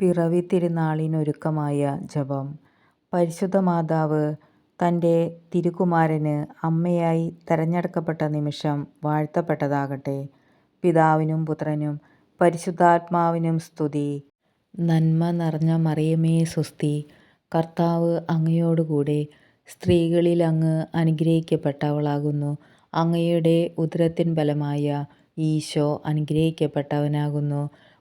പിറവി തിരുനാളിനൊരുക്കമായ ജപം. പരിശുദ്ധ മാതാവ് തന്റെ തിരുക്കുമാരന് അമ്മയായി തെരഞ്ഞെടുക്കപ്പെട്ട നിമിഷം വാഴ്ത്തപ്പെട്ടതാകട്ടെ. പിതാവിനും പുത്രനും പരിശുദ്ധാത്മാവിനും സ്തുതി. നന്മ നിറഞ്ഞ മറിയമേ സ്വസ്തി. കർത്താവ് അങ്ങയോടുകൂടെ സ്ത്രീകളിൽ അങ്ങ് അനുഗ്രഹിക്കപ്പെട്ടവളാകുന്നു. അങ്ങയുടെ ഉദരത്തിൻ ബലമായ ഈശോ അനുഗ്രഹിക്കപ്പെട്ടവനാകുന്നു.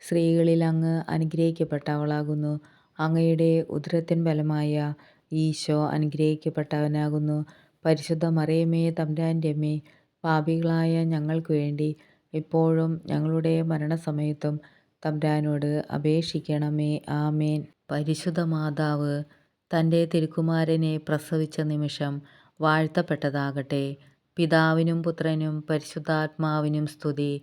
സ്ത്രീകളിൽ അങ്ങ് അനുഗ്രഹിക്കപ്പെട്ടവളാകുന്നു. അങ്ങയുടെ ഉദരത്തിൻ ഫലമായ ഈശോ അനുഗ്രഹിക്കപ്പെട്ടവനാകുന്നു. പരിശുദ്ധ മറിയമേ തമ്പുരാന്റെ അമ്മേ, പാപികളായ ഞങ്ങൾക്ക് വേണ്ടി എപ്പോഴും ഞങ്ങളുടെ മരണസമയത്തും തമ്പുരാനോട് അപേക്ഷിക്കണമേ. ആമേൻ. പരിശുദ്ധ മാതാവ് തന്റെ തിരുക്കുമാരനെ പ്രസവിച്ച നിമിഷം വാഴ്ത്തപ്പെട്ടതാകട്ടെ. പിതാവിനും പുത്രനും പരിശുദ്ധാത്മാവിനും സ്തുതി.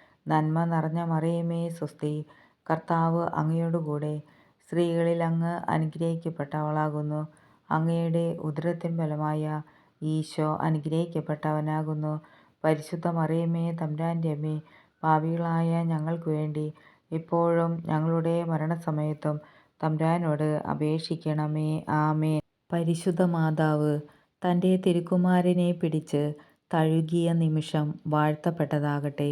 നന്മ നിറഞ്ഞ മറിയമേ സ്വസ്തി. കർത്താവ് അങ്ങയോടുകൂടെ സ്ത്രീകളിൽ അങ്ങ് അനുഗ്രഹിക്കപ്പെട്ടവളാകുന്നു. അങ്ങയുടെ ഉദരത്തിൻ ഫലമായ ഈശോ അനുഗ്രഹിക്കപ്പെട്ടവനാകുന്നു. പരിശുദ്ധ മറിയമേ തമ്പുരാന്റെ അമ്മേ പാപികളായ ഞങ്ങൾക്ക് വേണ്ടി ഇപ്പോഴും ഞങ്ങളുടെ മരണസമയത്തും തമ്പുരാനോട് അപേക്ഷിക്കണമേ. ആമേ പരിശുദ്ധ മാതാവ് തന്റെ തിരുക്കുമാരനെ പിടിച്ച് തഴുകിയ നിമിഷം വാഴ്ത്തപ്പെട്ടതാകട്ടെ.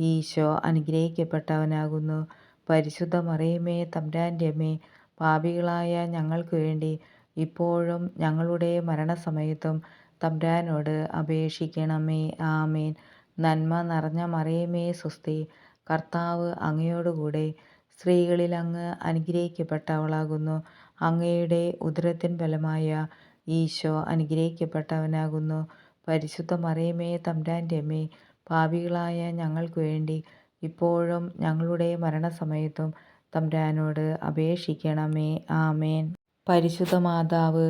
ഈശോ അനുഗ്രഹിക്കപ്പെട്ടവനാകുന്നു. പരിശുദ്ധ മറിയമേ തമ്പുരാന്റെ അമ്മേ പാപികളായ ഞങ്ങൾക്ക് വേണ്ടി ഇപ്പോഴും ഞങ്ങളുടെ മരണസമയത്തും തമ്പുരാനോട് അപേക്ഷിക്കണമേ. ആമേൻ. നന്മ നിറഞ്ഞ മറിയമേ സ്വസ്തി കർത്താവ് അങ്ങയോടുകൂടെ സ്ത്രീകളിൽ അങ്ങ് അനുഗ്രഹിക്കപ്പെട്ടവളാകുന്നു. അങ്ങയുടെ ഉദരത്തിൻ ഫലമായ ഈശോ അനുഗ്രഹിക്കപ്പെട്ടവനാകുന്നു. പരിശുദ്ധ മറിയമേ തമ്പുരാന്റെ അമ്മേ പാപികളായ ഞങ്ങൾക്ക് വേണ്ടി ഇപ്പോഴും ഞങ്ങളുടെ മരണസമയത്തും തമ്പുരാനോട് അപേക്ഷിക്കണമേ. ആമേൻ. പരിശുദ്ധ മാതാവ്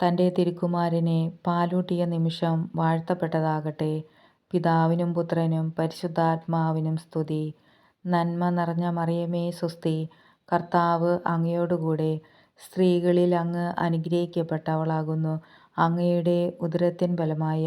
തന്റെ തിരുക്കുമാരനെ പാലൂട്ടിയ നിമിഷം വാഴ്ത്തപ്പെട്ടതാകട്ടെ. പിതാവിനും പുത്രനും പരിശുദ്ധാത്മാവിനും സ്തുതി. നന്മ നിറഞ്ഞ മറിയമേ സുസ്തി കർത്താവ് അങ്ങയോടുകൂടെ സ്ത്രീകളിൽ അങ്ങ് അനുഗ്രഹിക്കപ്പെട്ടവളാകുന്നു. അങ്ങയുടെ ഉദരത്തിൻ ഫലമായ